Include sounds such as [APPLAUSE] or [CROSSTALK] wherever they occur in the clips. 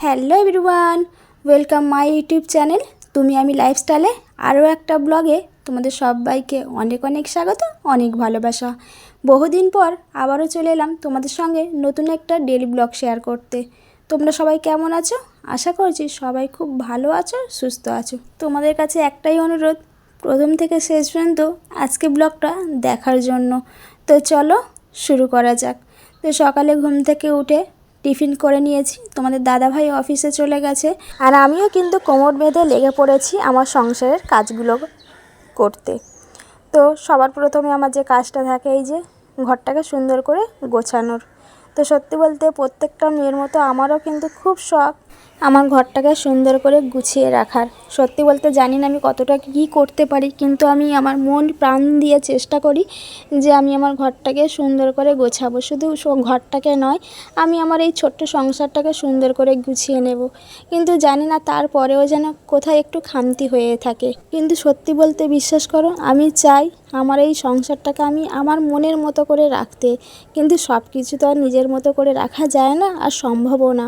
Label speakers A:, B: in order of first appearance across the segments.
A: Hello everyone, welcome my YouTube channel. তুমি আমি লাইফস্টাইলে আরও একটা ব্লগে তোমাদের সবাইকে অনেক অনেক স্বাগত, অনেক ভালোবাসা। বহুদিন পর আবারও চলে এলাম তোমাদের সঙ্গে নতুন একটা ডেলি ব্লগ শেয়ার করতে। তোমরা সবাই কেমন আছো? আশা করছি সবাই খুব ভালো আছো, সুস্থ আছো। তোমাদের কাছে একটাই অনুরোধ, প্রথম থেকে শেষ পর্যন্ত আজকে ব্লগটা দেখার জন্য। তো চলো শুরু করা যাক। তো সকালে ঘুম থেকে উঠে টিফিন করে নিয়েছি। তোমাদের দাদাভাই অফিসে চলে গেছে। আর আমিও কিন্তু কোমর বেঁধে লেগে পড়েছি আমার সংসারের কাজগুলো করতে। তো সবার প্রথমে আমার যে কাজটা থাকে, এই যে ঘরটাকে সুন্দর করে গোছানোর। তো সত্যি বলতে প্রত্যেকটা মেয়ের মতো আমারও কিন্তু খুব শখ। আমার ঘরটাকে সুন্দর করে গুছিয়ে রাখার। সত্যি বলতে জানি না আমি কতটা কী করতে পারি, কিন্তু আমি আমার মন প্রাণ দিয়ে চেষ্টা করি যে আমি আমার ঘরটাকে সুন্দর করে গোছাবো। শুধু ঘরটাকে নয়, আমি আমার এই ছোট্ট সংসারটাকে সুন্দর করে গুছিয়ে নেব। কিন্তু জানি না তারপরেও যেন কোথায় একটু খামতি হয়ে থাকে। কিন্তু সত্যি বলতে বিশ্বাস করো, আমি চাই আমার এই সংসারটাকে আমি আমার মনের মতো করে রাখতে। কিন্তু সব কিছু তো আর নিজের মতো করে রাখা যায় না আর সম্ভবও না।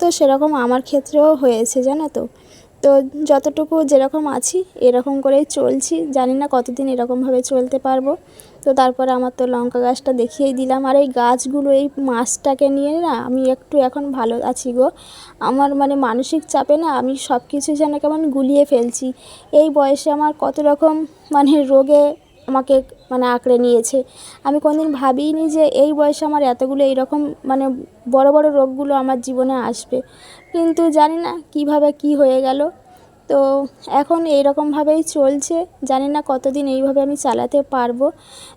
A: তো সেরকম আমার ক্ষেত্রেও হয়েছে, জানো তো। তো যতটুকু যেরকম আছি, এরকম করেই চলছি। জানি না কতদিন এরকমভাবে চলতে পারব। তো তারপরে আমার তো লঙ্কা গাছটা দেখিয়েই দিলাম। আর এই গাছগুলো, এই মাছটাকে নিয়ে না আমি একটু এখন ভালো আছি গো। আমার মানে মানসিক চাপে না আমি সব কিছু যেন কেমন গুলিয়ে ফেলছি। এই বয়সে আমার কত রকম মানে রোগে আমাকে মানে আঁকড়ে নিয়েছে। আমি কোনোদিন ভাবিনি যে এই বয়সে আমার এতগুলো এইরকম মানে বড় বড় রোগগুলো আমার জীবনে আসবে। কিন্তু জানি না কীভাবে কি হয়ে গেল। তো এখন এইরকমভাবেই চলছে। জানি না কতদিন এইভাবে আমি চালাতে পারব।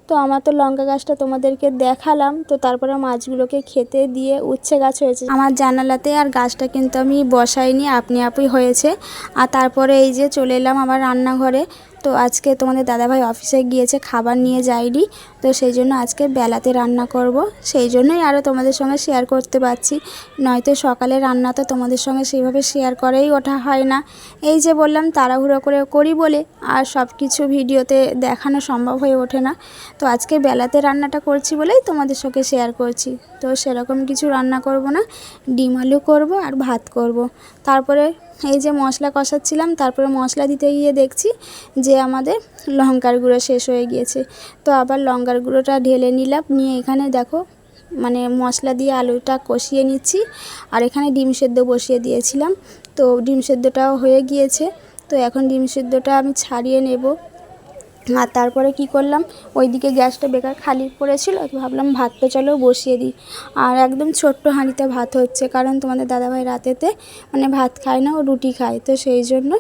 A: তো আমার তো লঙ্কা গাছটা তোমাদেরকে দেখালাম। তো তারপরে মাছগুলোকে খেতে দিয়ে উচ্ছে গাছ হয়েছে। আমার জানালাতে আর গাছটা কিন্তু আমি বসাইনি, আপনি আপনি হয়েছে। আর তারপরে এই যে চলে এলাম আমার রান্নাঘরে। তো আজকে তোমাদের দাদাভাই অফিসে গিয়েছে, খাবার নিয়ে যায়নি। তো সেই জন্য আজকে বেলাতে রান্না করব। সেই জন্যই আরও তোমাদের সঙ্গে শেয়ার করতে পারছি। নয়তো সকালে রান্না তো তোমাদের সঙ্গে সেইভাবে শেয়ার করেই ওঠা হয় না। এই যে বললাম, তাড়াহুড়ো করে করি বলে আর সব কিছু ভিডিওতে দেখানো সম্ভব হয়ে ওঠে না। তো আজকে বেলাতে রান্নাটা করছি বলেই তোমাদের সঙ্গে শেয়ার করছি। তো সেরকম কিছু রান্না করব না। ডিম আলু করব আর ভাত করব। তারপরে এই যে মশলা কষাচ্ছিলাম, তারপরে মশলা দিতে গিয়ে দেখছি যে আমাদের লঙ্কার গুঁড়ো শেষ হয়ে গিয়েছে। তো আবার লঙ্কার গুঁড়োটা ঢেলে নিলাম, নিয়ে এখানে দেখো মানে মশলা দিয়ে আলুটা কষিয়ে নিচ্ছি, আর এখানে ডিম সেদ্ধ বসিয়ে দিয়েছিলাম। তো ডিম সেদ্ধটাও হয়ে গিয়েছে। তো এখন ডিম সেদ্ধটা আমি ছাড়িয়ে নেব। আর তারপরে কি করলাম? ওইদিকে গ্যাসটা বেকার খালি পড়েছিল, তো ভাবলাম ভাতটা চলো বসিয়ে দিই। আর একদম ছোট্ট হাঁড়িতে ভাত হচ্ছে, কারণ তোমাদের দাদাভাই রাতেতে মানে ভাত খায় না, ও রুটি খায়। তো সেই জন্য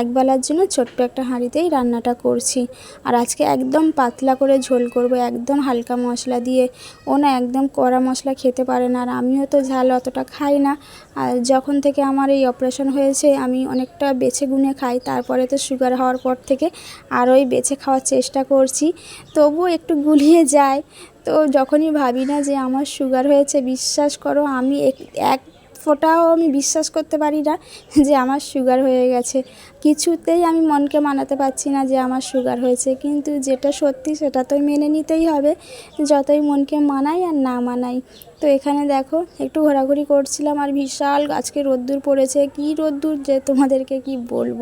A: একবেলার জন্য ছোট্ট একটা হাঁড়িতেই রান্নাটা করছি। আর আজকে একদম পাতলা করে ঝোল করব, একদম হালকা মশলা দিয়ে। ও না একদম কড়া মশলা খেতে পারে না, আর আমিও তো ঝাল অতটা খাই না। আর যখন থেকে আমার এই অপারেশন হয়েছে, আমি অনেকটা বেছে গুনে খাই। তারপরে তো সুগার হওয়ার পর থেকে আরোই বেছে খাওয়ার চেষ্টা করছি। তবুও একটু গুলিয়ে যায়। তো যখনই ভাবি না যে আমার সুগার হয়েছে, বিশ্বাস করো, আমি এক ফোটাও ফোঁটাও আমি বিশ্বাস করতে পারি না যে আমার সুগার হয়ে গেছে। কিছুতেই আমি মনকে মানাতে পারছি না যে আমার সুগার হয়েছে, কিন্তু যেটা সত্যি সেটা তো মেনে নিতেই হবে। যতই মনকে মানাই আর না মানাই। তো এখানে দেখো, একটু ঘোরাঘুরি করছিলাম আর বিশাল গাছকে রোদ্দুর পড়েছে। কি রোদ্দুর যে তোমাদেরকে কি বলব?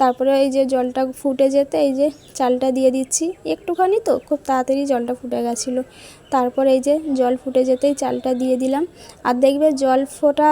A: তারপরে এই যে জলটা ফুটে যেতে, এই যে চালটা দিয়ে দিচ্ছি। একটুখানি তো, খুব তাড়াতাড়ি জলটা ফুটে গেছিল। তারপর এই যে জল ফুটে যেতেই চালটা দিয়ে দিলাম। আর দেখবে জল ফোটা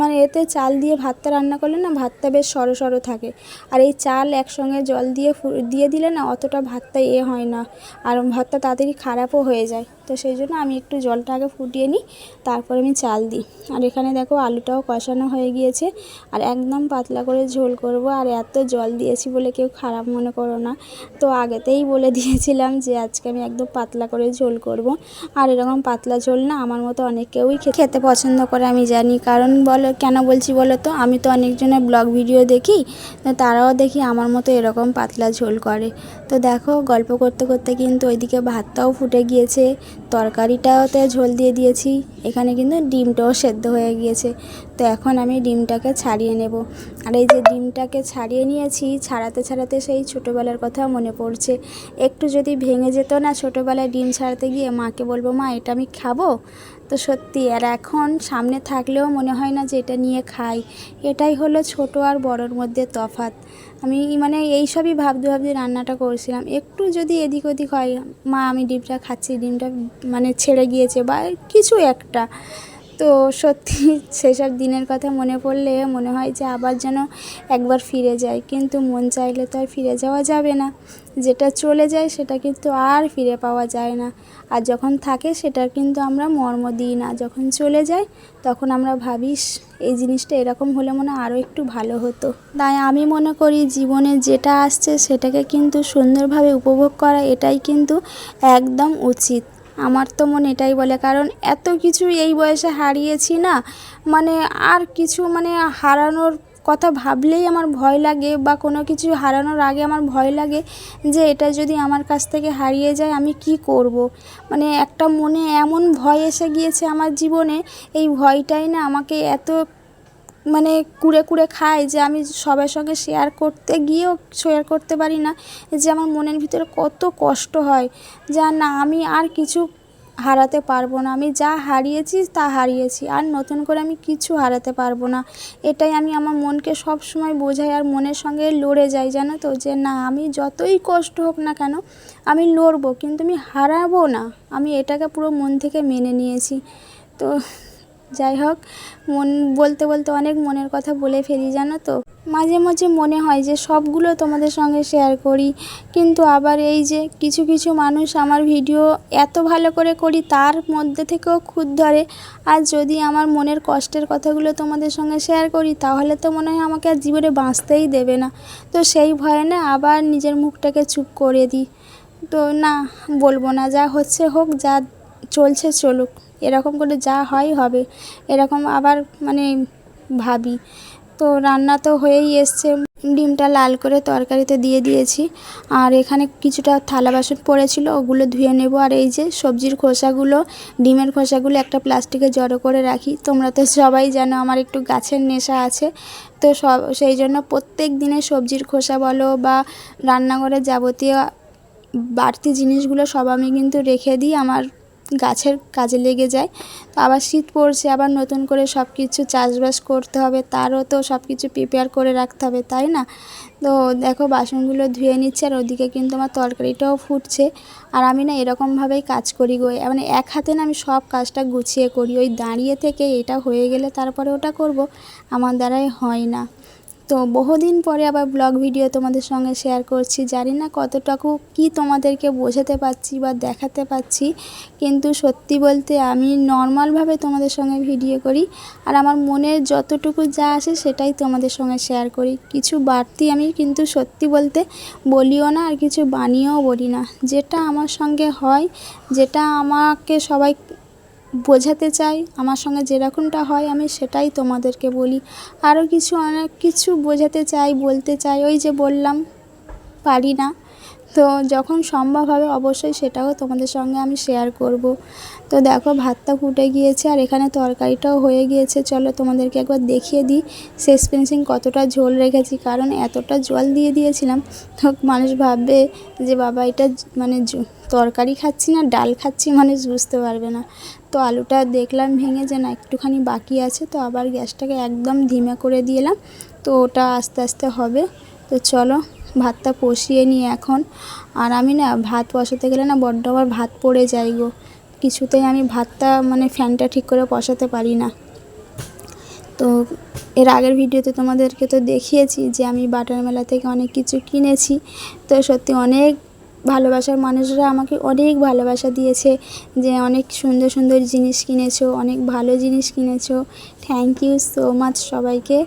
A: মানে এতে চাল দিয়ে ভাতটা রান্না করলে না ভাতটা বেশ সরো সরো থাকে। আর এই চাল একসঙ্গে জল দিয়ে দিয়ে দিলে না অতটা ভাতটা এ হয় না। আর ভাতটা তাড়াতাড়ি খারাপও হয়ে যায়। তো সেই জন্য আমি একটু জলটা আগে ফুটিয়ে নিই, তারপর আমি চাল দিই। আর এখানে দেখো আলুটাও কষানো হয়ে গিয়েছে। আর একদম পাতলা করে ঝোল করব। আর এত জল দিয়েছি বলে কেউ খারাপ মনে করো না। তো আগেতেই বলে [LAUGHS] দিয়েছিলাম যে আজকে আমি একদম পাতলা করে ঝোল করব। আর এরকম পাতলা ঝোল না আমার মতো অনেক কেউই খেতে পছন্দ করে আমি জানি। কারণ বলো কেন বলছি বলো তো? আমি তো অনেকজনের ব্লগ ভিডিও দেখি তারাও দেখি আমার মতো এরকম পাতলা ঝোল করে। তো দেখো, গল্প করতে করতে কিন্তু ওইদিকে ভাতটাও ফুটে গিয়েছে তরকারিটাওতে ঝোল দিয়ে দিয়েছি, এখানে কিন্তু ডিমটাও সেদ্ধ হয়ে গিয়েছে। তো এখন আমি ডিমটাকে ছাড়িয়ে নেব। আর এই যে ডিমটাকে ছাড়িয়ে নিয়েছি, ছাড়াতে ছাড়াতে সেই ছোটোবেলার কথা মনে পড়ছে। একটু যদি ভেঙে যেত না ছোটোবেলায় ডিম ছাড়াতে গিয়ে মাকে বলব, মা, এটা আমি খাব? তো সত্যি, আর এখন সামনে থাকলেও মনে হয় না যে এটা নিয়ে খাই। এটাই হলো ছোট আর বড়োর মধ্যে তফাৎ। আমি মানে এইসবই ভাবতে ভাবতে রান্নাটা করছিলাম। একটু যদি এদিক ওদিক হয়, মা আমি ডিমটা খাচ্ছি, ডিমটা মানে ছেড়ে গিয়েছে বা কিছু একটা। তো সত্যি [LAUGHS] সেসব দিনের কথা মনে পড়লে মনে হয় যে আবার যেন একবার ফিরে যায় কিন্তু মন চাইলে তো আর ফিরে যাওয়া যাবে না। যেটা চলে যায় সেটা কিন্তু আর ফিরে পাওয়া যায় না। আর যখন থাকে সেটার কিন্তু আমরা মর্ম দিই না। যখন চলে যায় তখন আমরা ভাবিস এই জিনিসটা এরকম হলে মনে আরও একটু ভালো হতো। তাই আমি মনে করি জীবনে যেটা আসছে সেটাকে কিন্তু সুন্দরভাবে উপভোগ করা এটাই কিন্তু একদম উচিত। আমার তো মনে এটাই বলে, কারণ এত কিছু এই বয়সে হারিয়েছি না মানে আর কিছু মানে হারানোর কথা ভাবলেই আমার ভয় লাগে বা কোনো কিছু হারানোর আগে আমার ভয় লাগে যে এটা যদি আমার কাছ থেকে হারিয়ে যায় আমি কি করব। মানে একটা মনে এমন ভয় এসে গিয়েছে আমার জীবনে, এই ভয়টাই না আমাকে এত মানে কুড়ে কুড়ে খায় যে আমি সবার সঙ্গে শেয়ার করতে গিয়েও শেয়ার করতে পারি না, যে আমার মনের ভিতরে কত কষ্ট হয়, যা না আমি আর কিছু হারাতে পারব না, আমি যা হারিয়েছি তা হারিয়েছি, আর নতুন করে আমি কিছু হারাতে পারব না। এটাই আমি আমার মনকে সব সময় বোঝাই আর মনের সঙ্গে লড়ে যাই, জানো তো? যে না, আমি যতই কষ্ট হোক না কেন, আমি লড়বো, কিন্তু আমি হারাবো না। আমি এটাকে পুরো মন থেকে মেনে নিয়েছি। তো যাই হোক, মন, বলতে বলতে অনেক মনের কথা বলে ফেলি, জানো তো? মাঝে মাঝে মনে হয় যে সবগুলো তোমাদের সঙ্গে শেয়ার করি, কিন্তু আবার এই যে কিছু কিছু মানুষ আমার ভিডিও এত ভালো করে করি, তার মধ্যে থেকেও খুদ ধরে। আর যদি আমার মনের কষ্টের কথাগুলো তোমাদের সঙ্গে শেয়ার করি, তাহলে তো মনে হয় আমাকে আর জীবনে বাঁচতেই দেবে না। তো সেই ভয়ে না আবার নিজের মুখটাকে চুপ করে দিই। তো না, বলব না, যা হচ্ছে হোক, যা চলছে চলুক। এরকম করে যা হয় হবে। এরকম আবার মানে ভাবি। তো রান্না তো হয়েই এসছে। ডিমটা লাল করে তরকারিতে দিয়ে দিয়েছি। আর এখানে কিছুটা থালা বাসন পড়েছিল, ওগুলো ধুয়ে নেব। আর এই যে সবজির খোসাগুলো, ডিমের খোসাগুলো একটা প্লাস্টিকে জড়ো করে রাখি। তোমরা তো সবাই জানো আমার একটু গাছের নেশা আছে। তো সব, সেই জন্য প্রত্যেক দিনে সবজির খোসা বলো বা রান্নাঘরের যাবতীয় বাড়তি জিনিসগুলো সব আমি কিন্তু রেখে দিই। আমার গাছের কাজে লেগে যায়। তো আবার শীত পড়ছে, আবার নতুন করে সব কিছু চাষবাস করতে হবে, তারও তো সব কিছু প্রিপেয়ার করে রাখতে হবে, তাই না? তো দেখো বাসনগুলো ধুয়ে নিচ্ছে আর ওদিকে কিন্তু আমার তরকারিটাও ফুটছে। আর আমি না এরকমভাবেই কাজ করি গো। মানে এক হাতে না আমি সব কাজটা গুছিয়ে করি। ওই দাঁড়িয়ে থেকে এটা হয়ে গেলে তারপরে ওটা করব, আমার দ্বারাই হয় না। তো বহুদিন পরে আবার ব্লগ ভিডিও তোমাদের সঙ্গে শেয়ার করছি। জানি না কতটুকু কি তোমাদেরকে বোঝাতে পারছি বা দেখাতে পারছি, কিন্তু সত্যি বলতে আমি নর্মালভাবে তোমাদের সঙ্গে ভিডিও করি আর আমার মনের যতটুকু যা আসে সেটাই তোমাদের সঙ্গে শেয়ার করি। কিছু বাড়তি আমি কিন্তু সত্যি বলতে বলিও না আর কিছু বানিয়েও বলি না। যেটা আমার সঙ্গে হয়, যেটা আমাকে সবাই বোঝাতে চাই, আমার সঙ্গে যেরকমটা হয় আমি সেটাই তোমাদেরকে বলি। আরও কিছু অনেক কিছু বোঝাতে চাই, বলতে চাই, ওই যে বললাম, পারি না। তো যখন সম্ভব হবে অবশ্যই সেটাও তোমাদের সঙ্গে আমি শেয়ার করব। তো দেখো ভাতটা ফুটে গিয়েছে আর এখানে তরকারিটাও হয়ে গিয়েছে। চলো তোমাদেরকে একবার দেখিয়ে দিই শেষ ফিনিশিং কতটা ঝোল রেখেছি। কারণ এতটা জল দিয়ে দিয়েছিলাম, তো মানুষ ভাববে যে বাবা এটা মানে তরকারি খাচ্ছি না, ডাল খাচ্ছি, মানুষ বুঝতে পারবে না। তো আলুটা দেখলাম ভেঙে যে না একটুখানি বাকি আছে, তো আবার গ্যাসটাকে একদম ধিমে করে দিলাম, তো ওটা আস্তে আস্তে হবে। তো চলো ভাতটা কষিয়ে নিই এখন। আর আমি না ভাত বসাতে গেলে না বড্ড আবার ভাত পড়ে যাই গো। কিছুতেই আমি ভাতটা মানে ফ্যানটা ঠিক করে বসাতে পারি না। তো এর আগের ভিডিওতে তোমাদেরকে তো দেখিয়েছি যে আমি বাটার মেলা থেকে অনেক কিছু কিনেছি। তো সত্যি অনেক ভালোবাসার মানুষরা আমাকে অনেক ভালোবাসা দিয়েছে যে অনেক সুন্দর সুন্দর জিনিস কিনেছো, অনেক ভালো জিনিস কিনেছো। থ্যাংক ইউ সো মাচ সবাইকে।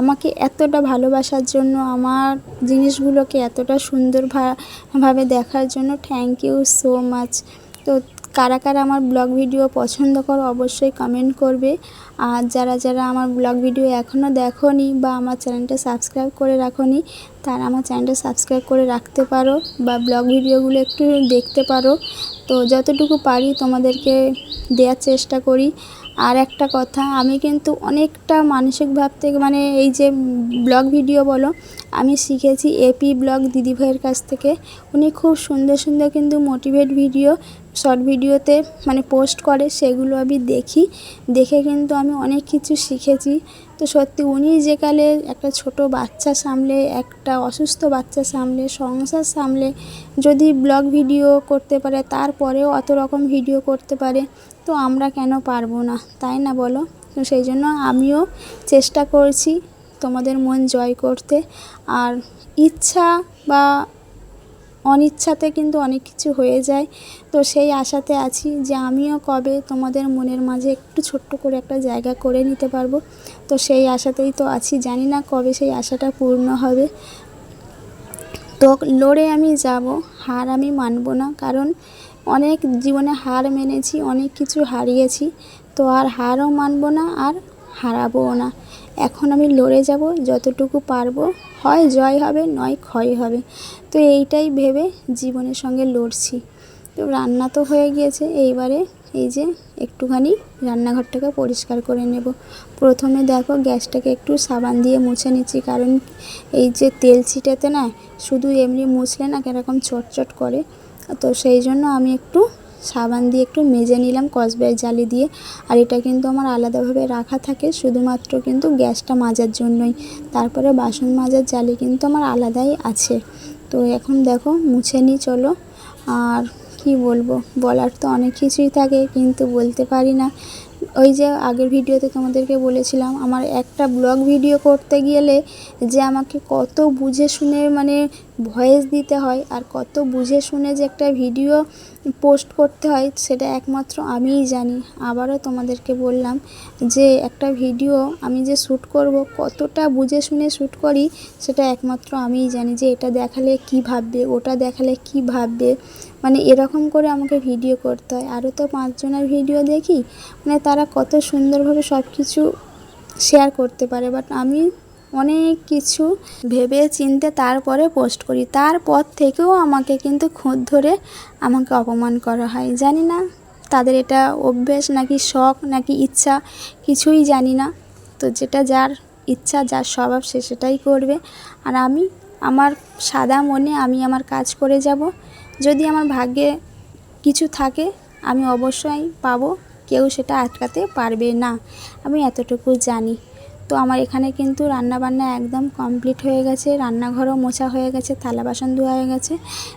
A: আমাকে এতটা ভালোবাসার জন্য, আমার জিনিসগুলোকে এতটা সুন্দর ভাবে দেখার জন্য থ্যাংক ইউ সো মাচ তো কারা কারা আমার ব্লগ ভিডিও পছন্দ করো অবশ্যই কমেন্ট করবে। আর যারা যারা আমার ব্লগ ভিডিও এখনও দেখোনি বা আমার চ্যানেলটা সাবস্ক্রাইব করে রাখোনি, তারা আমার চ্যানেলটা সাবস্ক্রাইব করে রাখতে পারো বা ব্লগ ভিডিওগুলো একটু দেখতে পারো। তো যতটুকু পারি তোমাদেরকে দেওয়ার চেষ্টা করি। আর একটা কথা, আমি কিন্তু অনেকটা মানসিক ভাব থেকে মানে এই যে ব্লগ ভিডিও বলো, আমি শিখেছি এপি ব্লগ দিদিভাইয়ের কাছ থেকে। উনি খুব সুন্দর সুন্দর কিন্তু মোটিভেট ভিডিও শর্ট ভিডিওতে মানে পোস্ট করে, সেগুলো আমি দেখি। দেখে কিন্তু আমি অনেক কিছু শিখেছি। তো সত্যি উনি যেকালে একটা ছোট বাচ্চা সামলে, একটা অসুস্থ বাচ্চা সামলে, সংসার সামলে, যদি ব্লগ ভিডিও করতে পারে, তারপরেও অত রকম ভিডিও করতে পারে, তো আমরা কেন পারব না? তাই না বলো? তো সেই জন্য আমিও চেষ্টা করছি তোমাদের মন জয় করতে। আর ইচ্ছা বা অনিচ্ছাতে কিন্তু অনেক কিছু হয়ে যায়। তো সেই আশাতে আছি যে আমিও কবে তোমাদের মনের মাঝে একটু ছোট্ট করে একটা জায়গা করে নিতে পারব। তো সেই আশাতেই তো আছি, জানি না কবে সেই আশাটা পূর্ণ হবে। তো লড়ে আমি যাব, হার আমি মানব না, কারণ অনেক জীবনে হার মেনেছি, অনেক কিছু হারিয়েছি। তো আর হারও মানব না, আর হারাবও না। এখন আমি লড়ে যাব, যতটুকু পারব। হয় জয় হবে, নয় ক্ষয় হবে। তো এইটাই ভেবে জীবনের সঙ্গে লড়ছি। তো রান্না তো হয়ে গিয়েছে, এইবারে এই যে একটুখানি রান্নাঘরটাকে পরিষ্কার করে নেব। প্রথমে দেখো গ্যাসটাকে একটু সাবান দিয়ে মুছে নিচ্ছি, কারণ এই যে তেল ছিটেতে না, শুধু এমনি মুছলে না কীরকম চটচট করে। তো সেই জন্য আমি একটু সাবান দিয়ে একটু মেজে নিলাম কসবাই জালি দিয়ে। আর এটা কিন্তু আমার আলাদাভাবে রাখা থাকে, শুধুমাত্র কিন্তু গ্যাসটা মাজার জন্যই। তারপরে বাসন মাজার জালি কিন্তু আমার আলাদাই আছে। তো এখন দেখো, মুছে নিই চলো। আর কি বলব, বলার তো অনেক কিছুই থাকে, কিন্তু বলতে পারি না। ওই যে আগের ভিডিওতে তোমাদেরকে বলেছিলাম, আমার একটা ব্লগ ভিডিও করতে গেলে যে আমাকে কত বুঝে শুনে মানে ভয়েস দিতে হয় আর কত বুঝে শুনে যে একটা ভিডিও পোস্ট করতে হয়, সেটা একমাত্র আমিই জানি। আবারও তোমাদেরকে বললাম যে একটা ভিডিও আমি যে শ্যুট করব, কতটা বুঝে শুনে শ্যুট করি, সেটা একমাত্র আমিই জানি যে এটা দেখালে কী ভাববে, ওটা দেখালে কী ভাববে। মানে এরকম করে আমাকে ভিডিও করতে হয়। আরও তো পাঁচজনের ভিডিও দেখি মানে তারা কত সুন্দরভাবে সব কিছু শেয়ার করতে পারে। বাট আমি অনেক কিছু ভেবে চিনতে তারপরে পোস্ট করি। তারপর থেকেও আমাকে কিন্তু খুঁত ধরে আমাকে অপমান করা হয়। জানি না তাদের এটা অভ্যেস নাকি শখ নাকি ইচ্ছা, কিছুই জানি না। তো যেটা যার ইচ্ছা, যার স্বভাব সে সেটাই করবে। আর আমি, আমার সাদা মনে আমি আমার কাজ করে যাব। যদি আমার ভাগ্যে কিছু থাকে, আমি অবশ্যই পাবো। কেউ সেটা আটকাতে পারবে না। আমি এতটুকু জানি। তো আমার এখানে কিন্তু রান্নাবান্না একদম কমপ্লিট হয়ে গেছে, রান্নাঘরও মোছা হয়ে গেছে থালা বাসন ধোয়া হয়ে গেছে।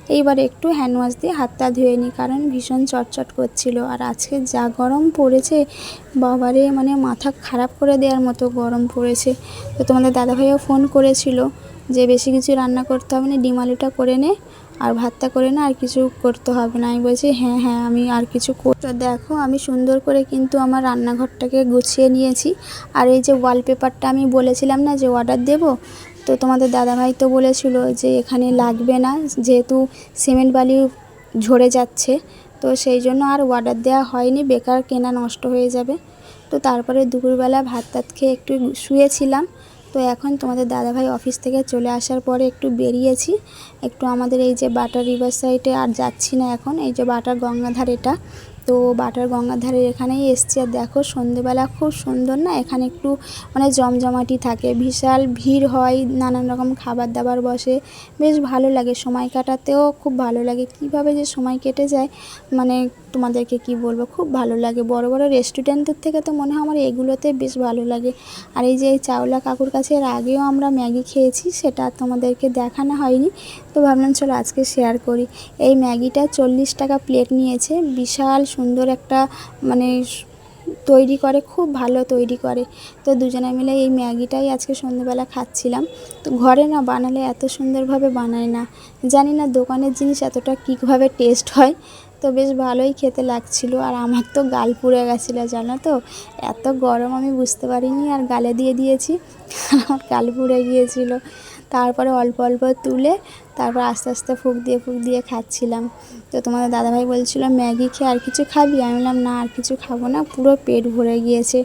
A: এইবার একটু হ্যান্ড ওয়াশ দিয়ে হাতটা ধুয়ে নিই, কারণ ভীষণ চটচট করছিল। আর আজকে যা গরম পড়েছে, বাবারে মানে মাথা খারাপ করে দেওয়ার মতো গরম পড়েছে। তো তোমাদের দাদাভাইও ফোন করেছিল যে, বেশি কিছু রান্না করতে হবে না, ডিম আলুটা করে নে। আর ভাতটা করে না আর কিছু করতে হবে না। আমি বলছি হ্যাঁ হ্যাঁ আমি আর কিছু করতে দেখো, আমি সুন্দর করে কিন্তু আমার রান্নাঘরটাকে গুছিয়ে নিয়েছি। আর এই যে ওয়ালপেপারটা আমি বলেছিলাম না যে অর্ডার দেব, তো তোমাদের দাদাভাই তো বলেছিল যে এখানে লাগবে না, যেহেতু সিমেন্ট বালি ঝরে যাচ্ছে। তো সেই জন্য আর অর্ডার দেওয়া হয়নি, বেকার কেনা নষ্ট হয়ে যাবে। তো তারপরে দুপুরবেলা ভাত টাত খেয়ে একটু শুয়েছিলাম। তো এখন তোমাদের দাদাভাই অফিস থেকে চলে আসার পরে একটু বেরিয়েছি। একটু আমাদের এই যে বাটার রিভার সাইডে আর যাচ্ছি না এখন, এই যে বাটার গঙ্গাধার এটা। তো বাটার গঙ্গাধারের এখানেই এসছি আর দেখো সন্ধেবেলা খুব সুন্দর না, এখানে একটু মানে জমজমাটি থাকে, বিশাল ভিড় হয়, নানান রকম খাবার দাবার বসে। বেশ ভালো লাগে, সময় কাটাতেও খুব ভালো লাগে। কীভাবে যে সময় কেটে যায় মানে তোমাদেরকে কি বলব? খুব ভালো লাগে। বড় বড় রেস্টুরেন্টের থেকে তো মনে হয় আমার এগুলোতে বেশ ভালো লাগে। আর এই যে এই চাওলা কাকুর কাছে এর আগেও আমরা ম্যাগি খেয়েছি, সেটা তোমাদেরকে দেখানো হয়নি। তো ভাবলাম চলো আজকে শেয়ার করি। এই ম্যাগিটা চল্লিশ টাকা প্লেট নিয়েছে। বিশাল সুন্দর একটা মানে তৈরি করে, খুব ভালো তৈরি করে। তো দুজনে মিলে এই ম্যাগিটাই আজকে সন্ধ্যেবেলা খাচ্ছিলাম। তো ঘরে না বানালে এত সুন্দরভাবে বানায় না। জানি না দোকানের জিনিস এতটা কীভাবে টেস্ট হয়। তো বেশ ভালোই খেতে লাগছিল আর আমার তো গাল পুড়ে গেছিল, জানো তো? এত গরম আমি বুঝতে পারিনি আর গালে দিয়ে দিয়েছি, আমার গাল পুড়ে গিয়েছিল। তারপরে অল্প অল্প তুলে তারপর আস্তে আস্তে ফুক দিয়ে ফুক দিয়ে খাচ্ছিলাম। তো তোমাদের দাদাভাই বলছিল, ম্যাগি খেয়ে আর কিছু খাবি? আমি বললাম, না, আর কিছু খাব না, পুরো পেট ভরে গিয়েছে।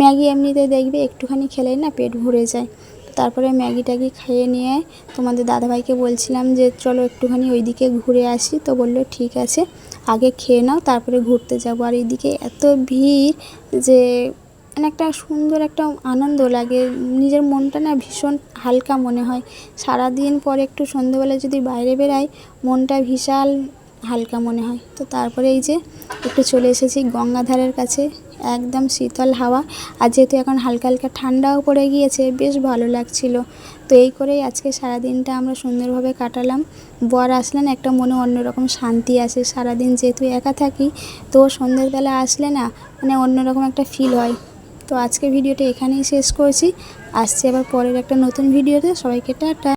A: ম্যাগি এমনিতে দেখবে একটুখানি খেলেই না পেট ভরে যায়। তারপরে ম্যাগি ট্যাগি খেয়ে নিয়ে তোমাদের দাদাভাইকে বলছিলাম যে, চলো একটুখানি ওইদিকে ঘুরে আসি। তো বলল, ঠিক আছে। আগে খেয়ে নাও, তারপরে ঘুরতে যাব। আর এইদিকে এত ভিড় যে মানে একটা সুন্দর একটা আনন্দ লাগে। নিজের মনটা না ভীষণ হালকা মনে হয়। সারাদিন পরে একটু সন্ধেবেলা যদি বাইরে বেরাই মনটা বিশাল হালকা মনে হয়। তো তারপরে এই যে, একটু চলে এসেছি গঙ্গাধারের কাছে। একদম শীতল হাওয়া। আর যেহেতু এখন হালকা হালকা ঠান্ডাও পড়ে গিয়েছে, বেশ ভালো লাগছিল। তো এই করেই আজকে সারাদিনটা আমরা সুন্দরভাবে কাটালাম। বর আসলেন, একটা মনে অন্যরকম শান্তি আসে। সারাদিন যেহেতু একা থাকি, তো সন্ধ্যেবেলা আসলে না মানে অন্যরকম একটা ফিল হয়। তো আজকে ভিডিওটা এখানেই শেষ করেছি। আসছি আবার পরের একটা নতুন ভিডিওতে। সবাইকে টাটা।